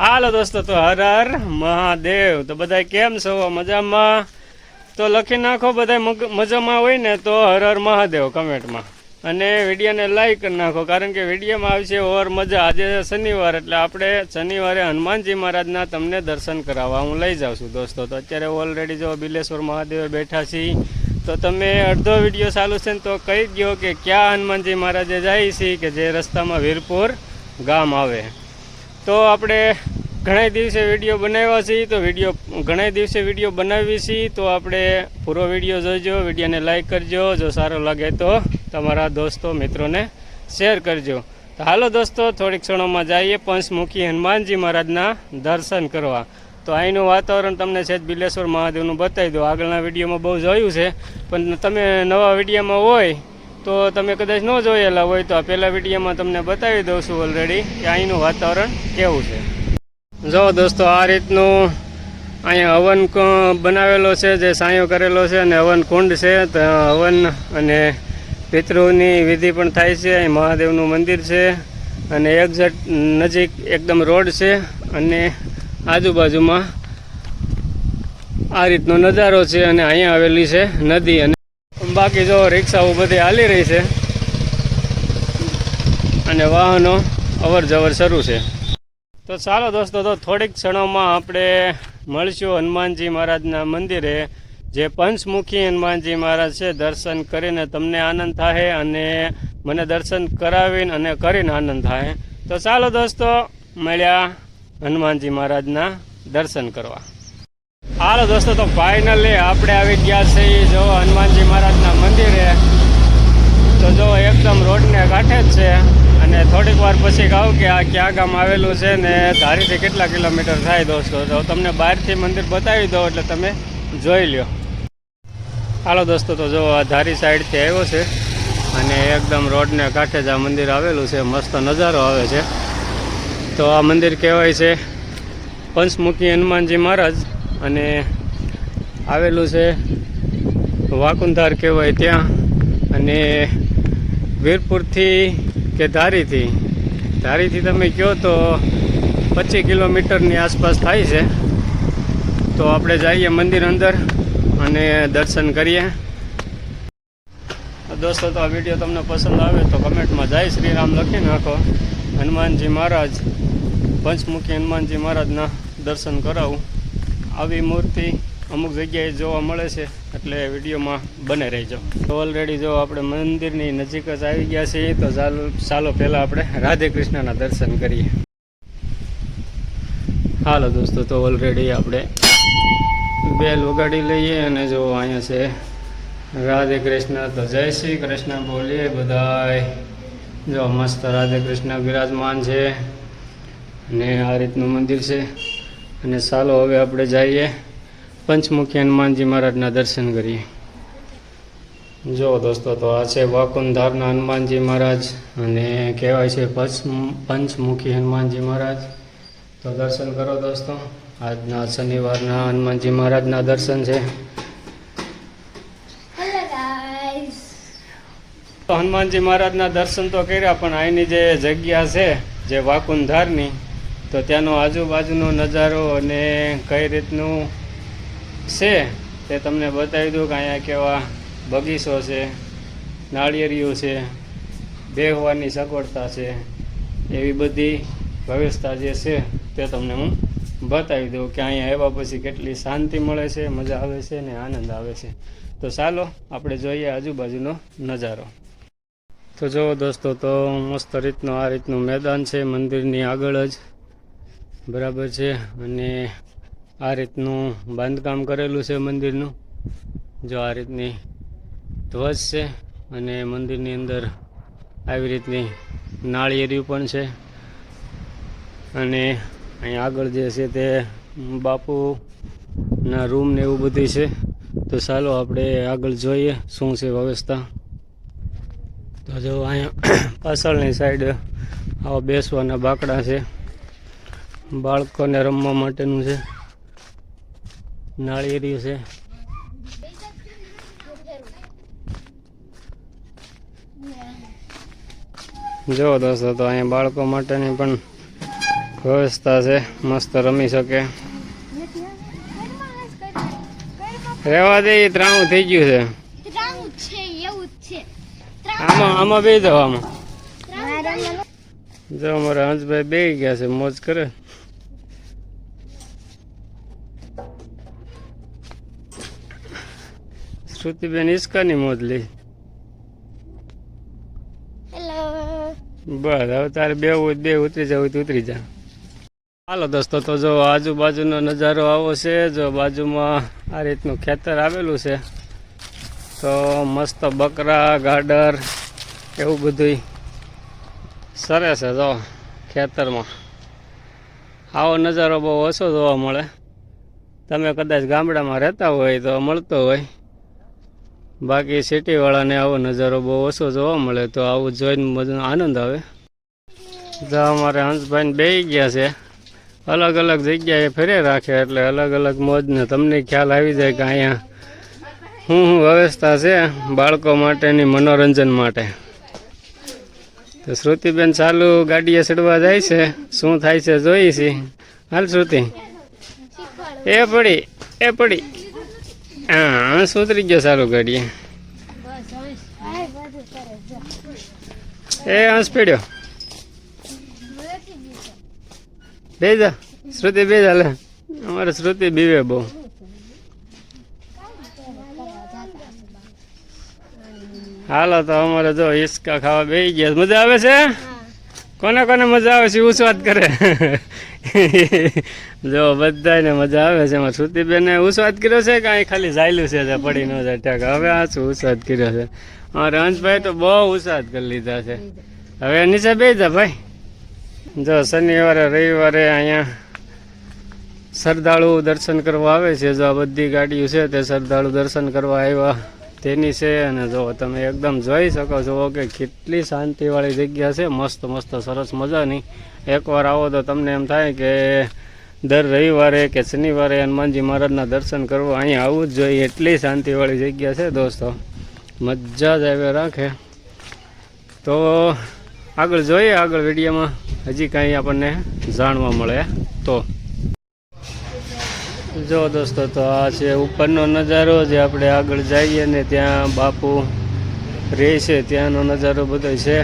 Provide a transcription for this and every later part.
હાલો દોસ્તો, તો હર હર મહાદેવ. તો બધા કેમ છો? મજામાં? તો લખી નાખો બધા મજામાં હોય ને તો હર હર મહાદેવ કમેન્ટમાં. અને વિડીયોને લાઈક કરી નાખો, કારણ કે વિડીયોમાં આવશે ઓર મજા. આજે શનિવાર, એટલે આપણે શનિવારે હનુમાનજી મહારાજના તમને દર્શન કરાવવા. હું લઈ જાઉં છું દોસ્તો. તો અત્યારે ઓલરેડી જો બિલેશ્વર મહાદેવે બેઠા છીએ. તો તમે અડધો વીડિયો ચાલુ છે ને તો કહી ગયો કે ક્યાં હનુમાનજી મહારાજે જાય છે કે જે રસ્તામાં વીરપુર ગામ આવે. તો આપણે ઘણા દિવસે વીડિયો બનાવ્યા છીએ તો વીડિયો ઘણા દિવસે વીડિયો બનાવી છીએ તો આપણે પૂરો વીડિયો જોઈજો વિડીયોને લાઇક કરજો, જો સારો લાગે તો તમારા દોસ્તો, મિત્રોને શેર કરજો. તો હાલો દોસ્તો, થોડીક ક્ષણોમાં જઈએ, પંચમુખી હનુમાનજી મહારાજના દર્શન કરવા. તો અહીંનું વાતાવરણ તમને છે બિલેશ્વર મહાદેવનું બતાવી દો આગળના વિડીયોમાં બહુ જોયું છે, પણ તમે નવા વિડીયોમાં હોય, તો તમે કદાચ ન જોયેલા હોય, તો આ પહેલાં વિડીયોમાં તમને બતાવી દઉં છું ઓલરેડી કે અહીંનું વાતાવરણ કેવું છે. જો દોસ્તો, આ રીતનું અહીંયા હવન બનાવેલો છે, જે સાયો કરેલો છે અને હવન કુંડ છે, તો હવન અને પિતૃની વિધિ પણ થાય છે. અહીં મહાદેવનું મંદિર છે અને એક્ઝેક્ટ નજીક એકદમ રોડ છે અને આજુબાજુમાં આ રીતનો નજારો છે અને અહીંયા આવેલી છે નદી અને બાકી જો રિક્ષાઓ બધી હાલી રહી છે અને વાહનો અવર જવર શરૂ છે. તો ચાલો દોસ્તો, તો થોડીક ક્ષણોમાં આપણે મળશું હનુમાનજી મહારાજના મંદિરે, જે પંચમુખી હનુમાનજી મહારાજ છે, દર્શન કરીને તમને આનંદ થાય અને મને દર્શન કરાવીને અને કરીને આનંદ થાય તો ચાલો દોસ્તો, મળ્યા હનુમાનજી મહારાજના દર્શન કરવા. હાલો દોસ્તો, તો ફાઇનલી આપણે આવી ગયા છીએ જો હનુમાનજી મહારાજના મંદિરે. તો જો એકદમ રોડને કાંઠે જ છે અને થોડીક વાર પછી કહું કે આ ક્યાં ગામ આવેલું છે ને ધારીથી કેટલા કિલોમીટર થાય દોસ્તો? તો તમને બહારથી મંદિર બતાવી દો એટલે તમે જોઈ લ્યો. હાલો દોસ્તો, તો જો આ ધારી સાઈડથી આવ્યો છે અને એકદમ રોડને કાંઠે જ આ મંદિર આવેલું છે. મસ્ત નજારો આવે છે. તો આ મંદિર કહેવાય છે પંચમુખી હનુમાનજી મહારાજ અને આવેલું છે વાકુંધાર કહેવાય ત્યાં. અને વીરપુરથી કે ધારીથી? ધારીથી તમે કહો તો પચીસ કિલોમીટરની આસપાસ થાય છે. તો આપણે જઈએ મંદિર અંદર અને દર્શન કરીએ. દોસ્તો, તો આ વીડિયો તમને પસંદ આવે તો કમેન્ટમાં જય શ્રી રામ લખી નાખો. હનુમાનજી મહારાજ, પંચમુખી હનુમાનજી મહારાજના દર્શન કરાવું. આવી મૂર્તિ અમુક જગ્યાએ જોવા મળે છે. એટલે વિડીયોમાં બને રહેજો. તો ઓલરેડી જો આપણે મંદિરની નજીક જ આવી ગયા છીએ, તો ચાલો ચાલો પહેલાં આપણે રાધે કૃષ્ણના દર્શન કરીએ. હાલો દોસ્તો, તો ઓલરેડી આપણે બેલ વગાડી લઈએ અને જો અહીંયા છે રાધે કૃષ્ણ, તો જય શ્રી કૃષ્ણ બોલીએ બધાય. જો મસ્ત રાધે કૃષ્ણ બિરાજમાન છે અને આ રીતનું મંદિર છે. અને ચાલો હવે આપણે જઈએ. પંચમુખી હનુમાનજી મહારાજના દર્શન કરીએ. જો દોસ્તો તો આ છે વાકુંધારના હનુમાનજી મહારાજ અને કહેવાય છે પંચ પંચમુખી હનુમાનજી મહારાજ. તો દર્શન કરો દોસ્તો. આજના શનિવારના હનુમાનજી મહારાજના દર્શન છે. તો હનુમાનજી મહારાજના દર્શન તો કર્યા પણ અહીંની જે જગ્યા છે જે વાકુંધારની તો ત્યાંનો આજુબાજુનો નજારો અને કઈ રીતનું છે તે તમને બતાવી દઉં કે અહીંયા કેવા બગીચો છે, નાળિયેરીઓ છે, બેહવાની સગવડતા છે, એવી બધી વ્યવસ્થા જે છે તે તમને હું બતાવી દઉં કે અહીંયા આવ્યા પછી કેટલી શાંતિ મળે છે, મજા આવે છે ને આનંદ આવે છે. તો ચાલો, આપણે જોઈએ આજુબાજુનો નજારો. તો જો દોસ્તો, તો મસ્ત રીતનું આ રીતનું મેદાન છે, મંદિરની આગળ જ. બરાબર છે, અને આ રીતનું બાંધકામ કરેલું છે મંદિરનું. જો આ રીતની ધ્વજ છે અને મંદિરની અંદર આવી રીતની નાળિયેરી પણ છે. અને અહીં આગળ જે છે તે બાપુના રૂમ ને એવું બધું છે. તો ચાલો આપણે આગળ જોઈએ શું છે વ્યવસ્થા. તો જો અહીંયા પાછળની સાઈડ આવા બેસવાના બાકડા છે. બાળકોને રમવા માટેનું છે. નાળિયેરી છે જો દોસ્તો તો અહીંયા બાળકો માટેની પણ વ્યવસ્થા છે મસ્ત રમી શકે રહેવા દે એ ત્રાણું થઈ ગયું છે ત્રાણું છે એવું જ છે। આમાં આમાં બે જાવ આમાં. ત્રાણું જો અમારા હંસભાઈ બે ગયા છે મોજ કરે. શ્રુતિબેન ઈસકાની મોજ લઈ બસ હવે તારે બે બે ઉતરી જાવ તો ઉતરી જા હાલો દોસ્તો તો જો આજુબાજુનો નજારો આવો છે જો બાજુમાં આ રીતનું ખેતર આવેલું છે તો મસ્ત બકરા ગાડર એવું બધું સરસ છે જો ખેતરમાં. આવો નજારો બહુ ઓછો જોવા મળે. તમે કદાચ ગામડામાં રહેતા હોય તો મળતો હોય. બાકી સિટીવાળાને આવો નજારો બહુ ઓછો જોવા મળે તો આવું જોઈને બધું આનંદ આવે. જો અમારે હંસભાઈને બે ગયા છે. અલગ અલગ જગ્યાએ ફેરે રાખે એટલે અલગ અલગ મોજને તમને ખ્યાલ આવી જાય કે અહીંયા શું શું વ્યવસ્થા છે બાળકો માટેની મનોરંજન માટે. તો શ્રુતિબેન ચાલુ ગાડીએ ચડવા જાય છે. શું થાય છે જોઈ છે. હાલ શ્રુતિ. એ પડી એ પડી. હા સુધરી ગયો ચાલુ ગાડીએ બસ હંસ હાય બધું કરે જો એ હંસ પડ્યો બે જા શ્રુતિ બે જા લે અમારે શ્રુતિ બીવે બહુ હાલો તો અમારે જો હિસકા ખાવા બેસી ગયા મજા આવે છે કોને કોને મજા આવે છે ઉસ્વાદ કરે જો બધાને મજા આવે છે. એમાં શ્રુતિબેને ઉસ્વાદ કર્યો છે કે અહીં ખાલી ઝાયલું છે પડી ન જાય? ઠેક, હવે આ શું ઉસ્વાદ કર્યો છે? અમારે હંસભાઈ તો બહુ ઉસ્વાદ કરી લીધા છે. હવે નીચે બે જા ભાઈ. જો, શનિવારે, રવિવારે અહીંયા શ્રદ્ધાળુ દર્શન કરવા આવે છે. જો આ બધી ગાડીઓ છે તે શ્રદ્ધાળુ દર્શન કરવા આવ્યા. તેની છે અને જો તમે એકદમ જોઈ શકો છો કે કેટલી શાંતિવાળી જગ્યા છે. મસ્ત મસ્ત, સરસ મજાની. એકવાર આવો તો તમને એમ થાય કે દર રવિવારે કે શનિવારે હનુમાનજી મહારાજના દર્શન કરવા અહીંયા આવવું જ જોઈએ. એટલી શાંતિવાળી જગ્યા છે દોસ્તો. મજા જ આવે રાખે. તો આગળ જોઈએ, આગળ વિડીયોમાં. હજી કાંઈ આપણને જાણવા મળે. તો જો દોસ્તો, તો આ છે ઉપરનો નજારો. જે આપણે આગળ જઈએ ને ત્યાં બાપુ રહે છે. ત્યાંનો નજારો બધો છે.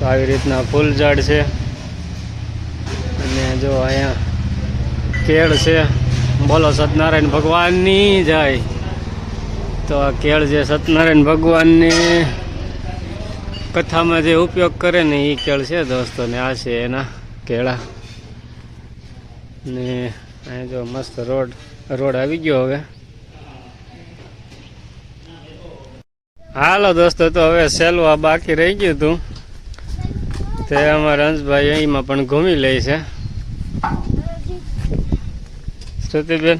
તો આવી રીતના ફૂલ ઝાડ છે. જો અહીંયા કેળ છે. બોલો સત્યનારાયણ ભગવાનની જાય. તો આ કેળ જે સત્યનારાયણ ભગવાનની કથામાં જે ઉપયોગ કરે ને એ કેળ છે દોસ્તો, ને આ છે એના કેળા. ને અહીંયા જો મસ્ત રોડ રોડ આવી ગયો હવે. હાલો દોસ્તો, તો હવે સેલવા બાકી રહી ગયું હતું તે અમારા હંસભાઈ અહીંમાં પણ ઘૂમી લે છે. શ્રુતિબેન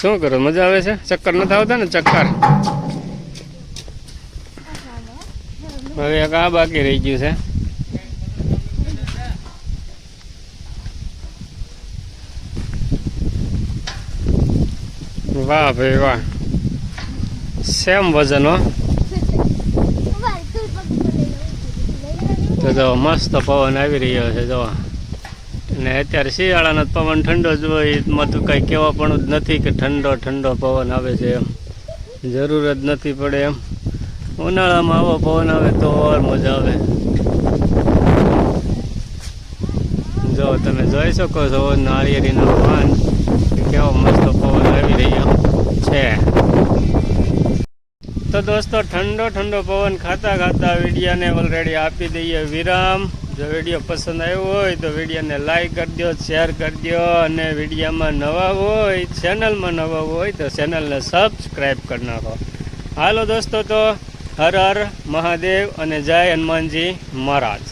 શું કરો? મજા આવે છે? ચક્કર નથી આવતા ને? ચક્કર. હવે એક આ બાકી રહી ગયું છે. વાહ ભાઈ વાહ. સેમ વજન તો જો, મસ્ત પવન આવી રહ્યો છે, જો. અને અત્યારે શિયાળાનો પવન ઠંડો જ હોય, એમાં તો કંઈ પણ જ નથી કે ઠંડો ઠંડો પવન આવે છે એમ. જરૂર જ નથી પડે એમ. ઉનાળામાં આવો પવન આવે તો ઓર મજા આવે. જો તમે જોઈ શકો છો, નાળિયેરીનો પાન કેવો મસ્ત પવન આવી રહ્યો છે. તો દોસ્તો, ઠંડો ઠંડો પવન ખાતા ખાતા વિડીયાને ઓલરેડી આપી દઈએ વિરામ. જો વીડિયો પસંદ આવ્યો હોય તો વિડીયોને લાઈક કરી દો શેર કરી દો અને વિડીયોમાં નવા હોય ચેનલમાં નવા હોય તો ચેનલને સબસ્ક્રાઈબ કરી નાખો. હાલો દોસ્તો તો હર હર મહાદેવ અને જય હનુમાનજી મહારાજ.